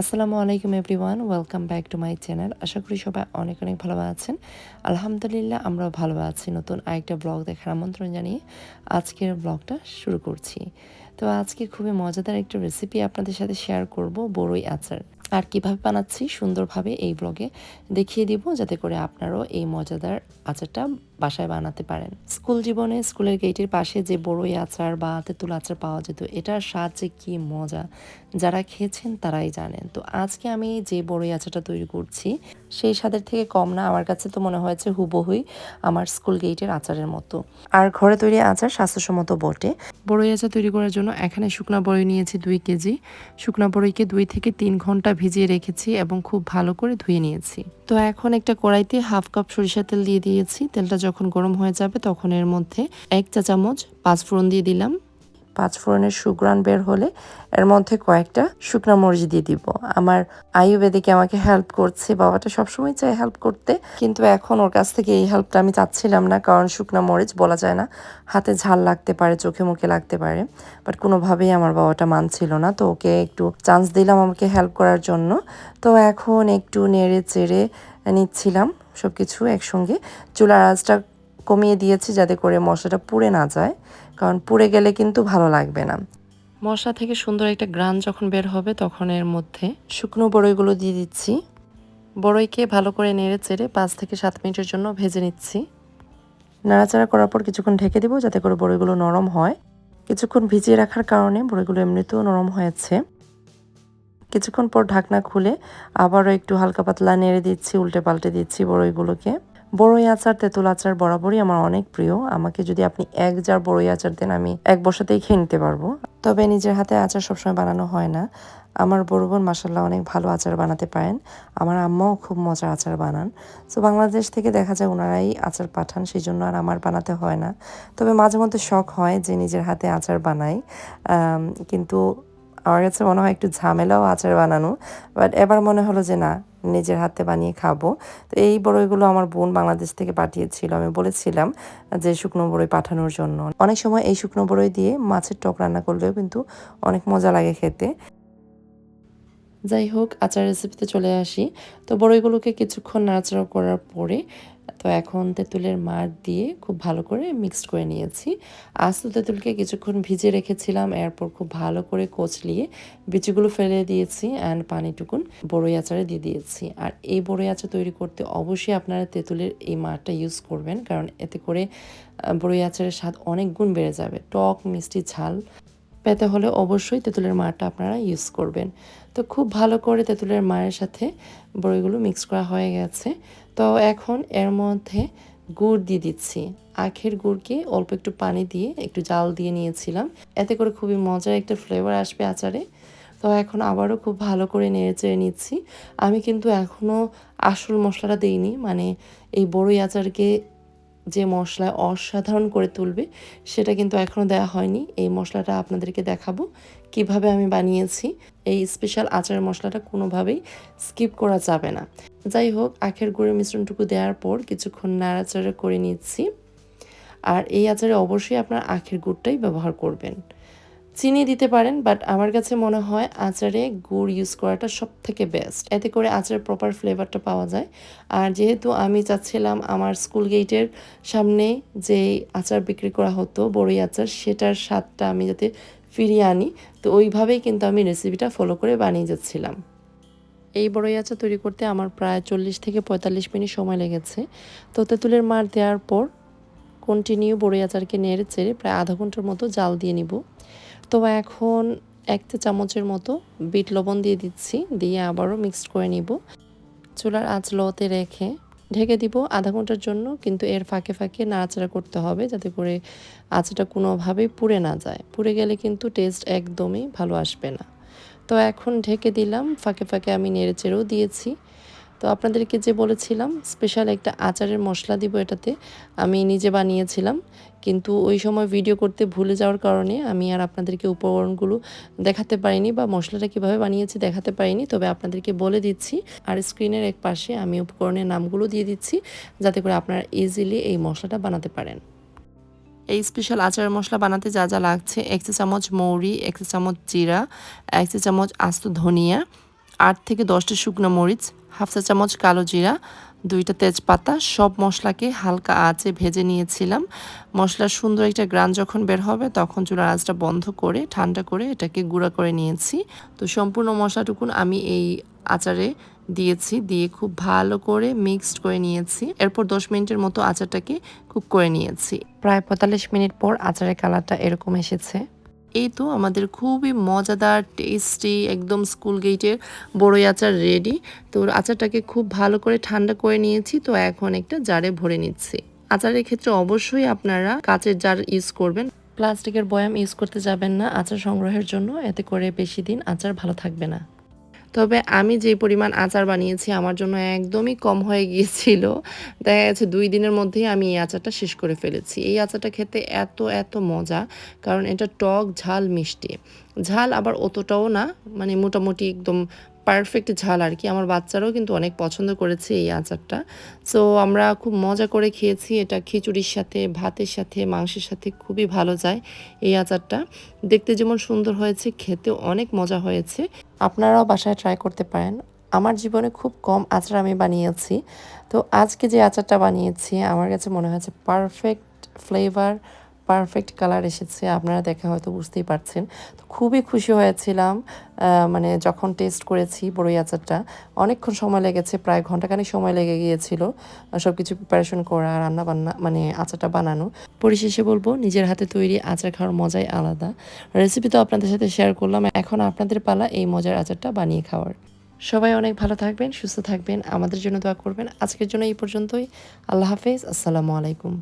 আসসালামু আলাইকুম everyone, welcome back to my channel. আশা করি সবাই অনেক অনেক ভালো আছেন। আলহামদুলিল্লাহ, আমরাও ভালো আছি। নতুন আরেকটা ব্লগ দেখার আমন্ত্রণ জানিয়ে আজকের ব্লগটা শুরু করছি। তো আজকে খুবই মজাদার একটা রেসিপি আপনাদের সাথে শেয়ার করব, বড়ই আচার। আর কীভাবে বানাচ্ছি সুন্দরভাবে এই ব্লগে দেখিয়ে দিব যাতে করে আপনারাও এই মজাদার আচারটা বাসায় বানাতে পারেন। স্কুল জীবনে স্কুলের গেটের পাশে যে বড়ই আচার বা তেঁতুল আচার পাওয়া যেত, এটার স্বাদ যে কি মজা, যারা খেয়েছেন তারাই জানেন। তো আজকে আমি যে বড়ই আচারটা তৈরি করছি সেই স্বাদের থেকে কম না। আমার কাছে তো মনে হয়েছে হুবহুই আমার স্কুল গেটের আচারের মতো। আর ঘরে তৈরি আচার স্বাস্থ্যসম্মত বটে। বড়ই আচার তৈরি করার জন্য এখানে শুকনা বড়ই নিয়েছি দুই কেজি। শুকনা বড়ইকে দুই থেকে তিন ঘণ্টা ভিজিয়ে রেখেছি এবং খুব ভালো করে ধুয়ে নিয়েছি। তো এখন একটা কড়াইতে হাফ কাপ সরিষা তেল দিয়ে দিয়েছি। তেলটা যখন গরম হয়ে যাবে তখন এর মধ্যে এক চা চামচ পাঁচফোড়ন দিয়ে দিলাম। পাঁচফোড়নের সুগ্রান বের হলে এর মধ্যে কয়েকটা শুকনা মরিচ দিয়ে দিব। আমার আয়ুর্বেদিকে আমাকে হেল্প করছে, বাবাটা সবসময় চায় হেল্প করতে, কিন্তু এখন ওর কাছ থেকে এই হেল্পটা আমি চাচ্ছিলাম না, কারণ শুকনা মরিচ বলা যায় না, হাতে ঝাল লাগতে পারে, চোখে মুখে লাগতে পারে বাট কোনোভাবেই আমার বাবাটা মানছিল না। তো ওকে একটু চান্স দিলাম আমাকে হেল্প করার জন্য। তো এখন একটু নেড়ে চেড়ে নিচ্ছিলাম সব কিছু একসঙ্গে। চুলার আঁচটা কমিয়ে দিয়েছি যাতে করে মশলাটা পুড়ে না যায়। কারণ পুড়ে গেলে কিন্তু ভালো লাগবে না। মশলা থেকে সুন্দর একটা গ্রান যখন বের হবে, তখন এর মধ্যে শুকনো বড়ইগুলো দিয়ে দিচ্ছি। বড়ইকে ভালো করে নেড়ে চেড়ে পাঁচ থেকে সাত মিনিটের জন্য ভেজে নিচ্ছি। নাড়াচাড়া করার পর কিছুক্ষণ ঢেকে দিব যাতে করে বড়ইগুলো নরম হয়। কিছুক্ষণ ভিজিয়ে রাখার কারণে বড়িগুলো এমনিতেও নরম হয়েছে। কিছুক্ষণ পর ঢাকনা খুলে আবারও একটু হালকা পাতলা নেড়ে দিচ্ছি, উল্টে পাল্টে দিচ্ছি বড়ইগুলোকে। বড়ই আচার, তেঁতুল আচার বরাবরই আমার অনেক প্রিয়। আমাকে যদি আপনি এক জার বড়ই আচার দেন, আমি এক বসাতেই খেয়ে নিতে পারব। তবে নিজের হাতে আচার সবসময় বানানো হয় না। আমার বড় বোন মাসাল্লাহ অনেক ভালো আচার বানাতে পারেন। আমার আম্মাও খুব মজার আচার বানান। তো বাংলাদেশ থেকে দেখা যায় ওনারাই আচার পাঠান সেই জন্য আর আমার বানাতে হয় না। তবে মাঝে মধ্যে শখ হয় যে নিজের হাতে আচার বানাই। কিন্তু আমার কাছে মনে হয় একটু ঝামেলাও আচার বানানো। বাট এবার মনে হলো যে না নিজের হাতে বানিয়ে খাব। তো এই বড়ইগুলো আমার বোন বাংলাদেশ থেকে পাঠিয়েছিল। আমি বলেছিলাম যে শুকনো বড়ই পাঠানোর জন্য। অনেক সময় এই শুকনো বড়ই দিয়ে মাছের টক রান্না করলেও কিন্তু অনেক মজা লাগে খেতে। যাই হোক, আচার রেসিপিতে চলে আসি। তো বড়ইগুলোকে কিছুক্ষণ নাড়াচাড়া করার পরে, তো এখন তেঁতুলের মার দিয়ে খুব ভালো করে মিক্সড করে নিয়েছি। আস্ত তেঁতুলকে কিছুক্ষণ ভিজে রেখেছিলাম, এরপর খুব ভালো করে কচলিয়ে বিচিগুলো ফেলে দিয়েছি অ্যান্ড পানিটুকুন বড়ই আচারে দিয়ে দিয়েছি। আর এই বড়ই আচার তৈরি করতে অবশ্যই আপনারা তেঁতুলের এই মারটা ইউজ করবেন, কারণ এতে করে বড়ই আচারের স্বাদ অনেক গুণ বেড়ে যাবে। টক, মিষ্টি, ঝাল। পেতে হলে অবশ্যই তেঁতুলের মারটা আপনারা ইউজ করবেন। তো খুব ভালো করে তেঁতুলের মায়ের সাথে বড়িগুলো মিক্স করা হয়ে গেছে। তো এখন এর মধ্যে গুড় দিয়ে দিচ্ছি। আখের গুড়কে অল্প একটু পানি দিয়ে একটু জাল দিয়ে নিয়েছিলাম। এতে করে খুবই মজার একটা ফ্লেভার আসবে আচারে। তো এখন আবারও খুব ভালো করে নেড়ে চেড়ে নিচ্ছি। আমি কিন্তু এখনও আসল মশলাটা দিইনি। মানে এই বড়ই আচারকে যে মশলা অসাধারণ করে তুলবে, সেটা কিন্তু এখনও দেওয়া হয়নি। এই মশলাটা আপনাদেরকে দেখাবো কীভাবে আমি বানিয়েছি। এই স্পেশাল আচার মশলাটা কোনোভাবেই স্কিপ করা যাবে না। যাই হোক, আখের গুঁড়ের মিশ্রণটুকু দেওয়ার পর কিছুক্ষণ নাড়াচাড়া করে নিচ্ছি। আর এই আচারে অবশ্যই আপনার আখের গুড়টাই ব্যবহার করবেন। চিনি দিতে পারেন বাট আমার কাছে মনে হয় আচারে গুড় ইউজ করাটা সব থেকে বেস্ট এতে করে আচারের প্রপার ফ্লেভারটা পাওয়া যায়। আর যেহেতু আমি চাচ্ছিলাম আমার স্কুল গেটের সামনে যে আচার বিক্রি করা হতো, বড়ই আচার, সেটার স্বাদটা আমি যাতে ফিরিয়ে আনি, তো ওইভাবেই কিন্তু আমি রেসিপিটা ফলো করে বানিয়ে যাচ্ছিলাম। এই বড়ই আচার তৈরি করতে আমার প্রায় চল্লিশ থেকে পঁয়তাল্লিশ মিনিট সময় লেগেছে। তো তেঁতুলের মার দেওয়ার পর কন্টিনিউ বড়ই আচারকে নেড়ে চেড়ে প্রায় আধা ঘণ্টার মতো জাল দিয়ে নিব। তো এখন এক চামচের মতো বিট লবণ দিয়ে দিচ্ছি, দিয়ে আবারও মিক্সড করে নিব। চুলার আঁচ লোতে রেখে ঢেকে দিব আধা ঘণ্টার জন্য, কিন্তু এর ফাঁকে ফাঁকে নাড়াচাড়া করতে হবে যাতে করে আঁচটা কোনোভাবেই পুড়ে না যায়। পুড়ে গেলে কিন্তু টেস্ট একদমই ভালো আসবে না। তো এখন ঢেকে দিলাম, ফাঁকে ফাঁকে আমি নেড়ে চেড়েও দিয়েছি। তো আপনাদেরকে যে বলেছিলাম স্পেশাল একটা আচারের মশলা দিব এটাতে, আমি নিজে বানিয়েছিলাম। কিন্তু ওই সময় ভিডিও করতে ভুলে যাওয়ার কারণে আমি আর আপনাদেরকে উপকরণগুলো দেখাতে পারিনি বা মশলাটা কীভাবে বানিয়েছি দেখাতে পারিনি। তবে আপনাদেরকে বলে দিচ্ছি, আর স্ক্রিনের এক পাশে আমি উপকরণের নামগুলো দিয়ে দিচ্ছি, যাতে করে আপনারা ইজিলি এই মশলাটা বানাতে পারেন। এই স্পেশাল আচার মশলা বানাতে যা যা লাগছে, এক চা চামচ মৌরি, এক চা চামচ জিরা, এক চা চামচ আস্ত ধনিয়া আট থেকে দশটা শুকনো মরিচ, হাফ চা চামচ কালো জিরা, দুইটা তেজপাতা, সব মশলাকে হালকা আঁচে ভেজে নিয়েছিলাম। মশলার সুন্দর একটা গ্রান যখন বের হবে, তখন চুলার আঁচটা বন্ধ করে, ঠান্ডা করে এটাকে গুঁড়া করে নিয়েছি। তো সম্পূর্ণ মশলাটুকুন আমি এই আচারে দিয়েছি, দিয়ে খুব ভালো করে মিক্সড করে নিয়েছি। এরপর দশ মিনিটের মতো আচারটাকে কুক করে নিয়েছি। প্রায় পঁয়তাল্লিশ মিনিট পর আচারের কালারটা এরকম এসেছে। এই তো আমাদের খুবই মজাদার টেস্টি একদম স্কুল গেটের বড়ই আচার রেডি তো আচারটাকে খুব ভালো করে ঠান্ডা করে নিয়েছি, তো এখন একটা জারে ভরে নিচ্ছি। আচারের ক্ষেত্রে অবশ্যই আপনারা কাচের জার ইউজ করবেন। প্লাস্টিকের বয়াম ইউজ করতে যাবেন না আচার সংগ্রহের জন্য, এতে করে বেশি দিন আচার ভালো থাকবে না। তবে আমি যে পরিমাণ আচার বানিয়েছি আমার জন্য একদমই কম হয়ে গিয়েছিল। দেখা গেছে দুই দিনের মধ্যেই আমি এই আচারটা শেষ করে ফেলেছি। এই আচারটা খেতে এত এত মজা, কারণ এটা টক, ঝাল, মিষ্টি। ঝাল আবার অতটাও না মানে মোটামুটি একদম পারফেক্ট ঝাল আর কি। আমার বাচ্চারাও কিন্তু অনেক পছন্দ করেছে এই আচারটা। সো আমরা খুব মজা করে খেয়েছি। এটা খিচুড়ির সাথে, ভাতের সাথে, মাংসের সাথে খুবই ভালো যায় এই আচারটা। দেখতে যেমন সুন্দর হয়েছে খেতে অনেক মজা হয়েছে। আপনারাও বাসায় ট্রাই করতে পারেন। আমার জীবনে খুব কম আচার আমি বানিয়েছি। তো আজকে যে আচারটা বানিয়েছি, আমার কাছে মনে হয়েছে পারফেক্ট ফ্লেভার পারফেক্ট কালার এসেছে, আপনারা দেখে হয়তো বুঝতেই পারছেন। তো খুবই খুশি হয়েছিলাম মানে যখন টেস্ট করেছি বড়ই আচারটা, অনেকক্ষণ সময় লেগেছে, প্রায় ঘন্টাখানিক সময় লেগে গিয়েছিল সব কিছু প্রিপারেশন করা রান্না বান্না মানে আচারটা বানানো। পরিশেষে বলব, নিজের হাতে তৈরি আচার খাওয়ার মজাই আলাদা। রেসিপি তো আপনাদের সাথে শেয়ার করলাম, এখন আপনাদের পালা এই মজার আচারটা বানিয়ে খাওয়ার। সবাই অনেক ভালো থাকবেন, সুস্থ থাকবেন, আমাদের জন্য দোয়া করবেন। আজকের জন্য এই পর্যন্তই। আল্লাহ হাফেজ, আসসালামু আলাইকুম।